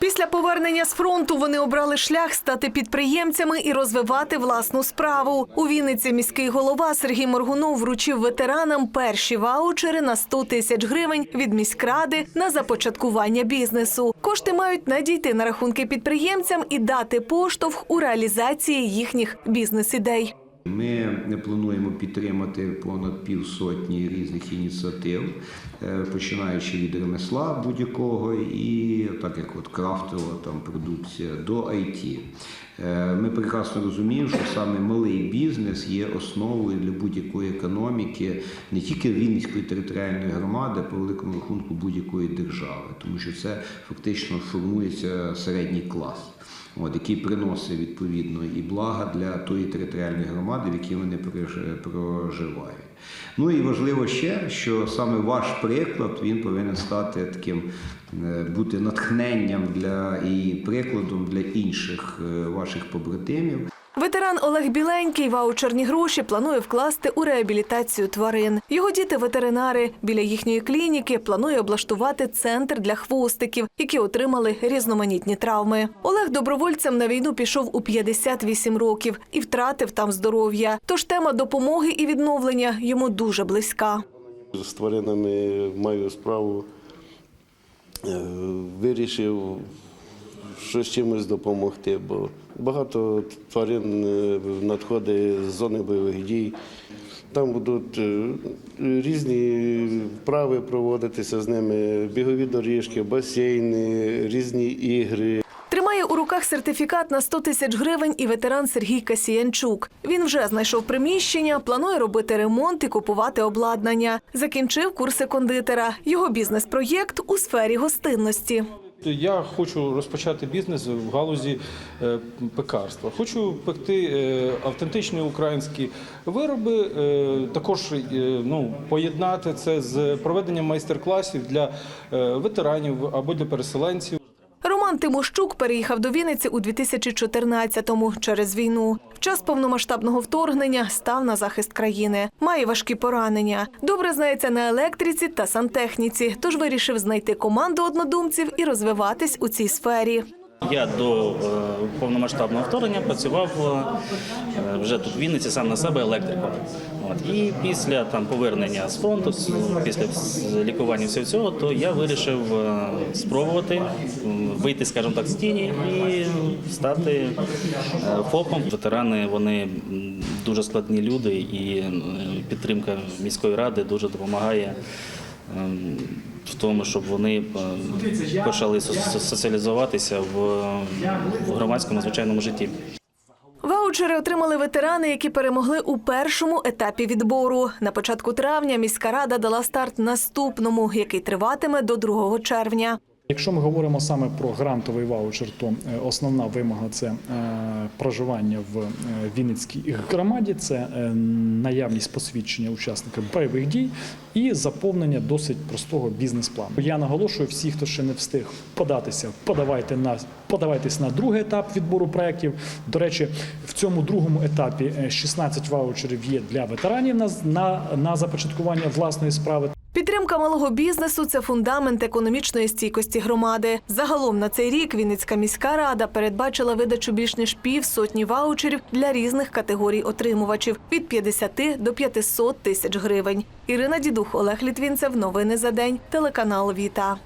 Після повернення з фронту вони обрали шлях стати підприємцями і розвивати власну справу. У Вінниці міський голова Сергій Моргунов вручив ветеранам перші ваучери на 100 тисяч гривень від міськради на започаткування бізнесу. Кошти мають надійти на рахунки підприємцям і дати поштовх у реалізації їхніх бізнес-ідей. Ми плануємо підтримати понад півсотні різних ініціатив, е, починаючи від ремесла будь-якого і так як от крафтова там продукція до IT. Е, Ми прекрасно розуміємо, що саме малий бізнес є основою для будь-якої економіки не тільки Вінницької територіальної громади, а по великому рахунку будь-якої держави, тому що це фактично формується середній клас от, який приносить відповідно і блага для тої територіальної громади, в якій вони прож- проживають. Ну і важливо ще, що саме ваш приклад він повинен стати таким е, бути натхненням для і прикладом для інших е, ваших побратимів. Ветеран Олег Біленький ваучерні гроші планує вкласти у реабілітацію тварин. Його діти ветеринари. Біля їхньої клініки планує облаштувати центр для хвостиків, які отримали різноманітні травми. Олег добровольцем на війну пішов у 58 років і втратив там здоров'я. Тож тема допомоги і відновлення йому дуже близька. З тваринами маю справу, Е, вирішив щось чимось допомогти, бо багато тварин е, надходить з зони бойових дій. Там будуть е, різні вправи проводитися з ними, бігові доріжки, басейни, різні ігри. Тримає у руках сертифікат на 100 тисяч гривень і ветеран Сергій Касіянчук. Він вже знайшов приміщення, планує робити ремонт і купувати обладнання. Закінчив курси кондитера. Його бізнес-проєкт у сфері гостинності. Я хочу розпочати бізнес в галузі е, пекарства. Хочу пекти е, автентичні українські вироби, е, також ну, поєднати це з проведенням майстер-класів для ветеранів або для переселенців. Роман Тимощук переїхав до Вінниці у 2014-му через війну. В час повномасштабного вторгнення став на захист країни. Має важкі поранення. Добре знається на електриці та сантехніці, тож вирішив знайти команду однодумців і розвиватись у цій сфері. Я до е, повномасштабного вторгнення працював е, вже тут в Вінниці сам на себе електриком. От. І після там повернення з фронту, після лікування всього цього, то я вирішив е, спробувати вийти, скажімо так, з тіні і стати ФОПом. Ветерани вони дуже складні люди, і підтримка міської ради дуже допомагає. В тому, щоб вони е, почали со- со- соціалізуватися в громадському звичайному житті. Ваучери отримали ветерани, які перемогли у першому етапі відбору. На початку травня міська рада дала старт наступному, який триватиме до 2 червня. Якщо ми говоримо саме про грантовий ваучер, то е, основна вимога це е, проживання в е, Вінницькій громаді, це наявність посвідчення учасника бойових дій і заповнення досить простого бізнес-плану. Я наголошую, всі, хто ще не встиг податися, подавайте на подавайтесь на другий етап відбору проєктів. До речі, в цьому другому етапі е, 16 ваучерів є для ветеранів на, на, на започаткування власної справи. Підтримка малого бізнесу це фундамент економічної стійкості громади. Загалом на цей рік Вінницька міська рада передбачила видачу більш ніж пів сотні ваучерів для різних категорій отримувачів від 50 до 500 тисяч гривень. Ірина Дідух, Олег Літвінцев. Новини за день. Телеканал Віта.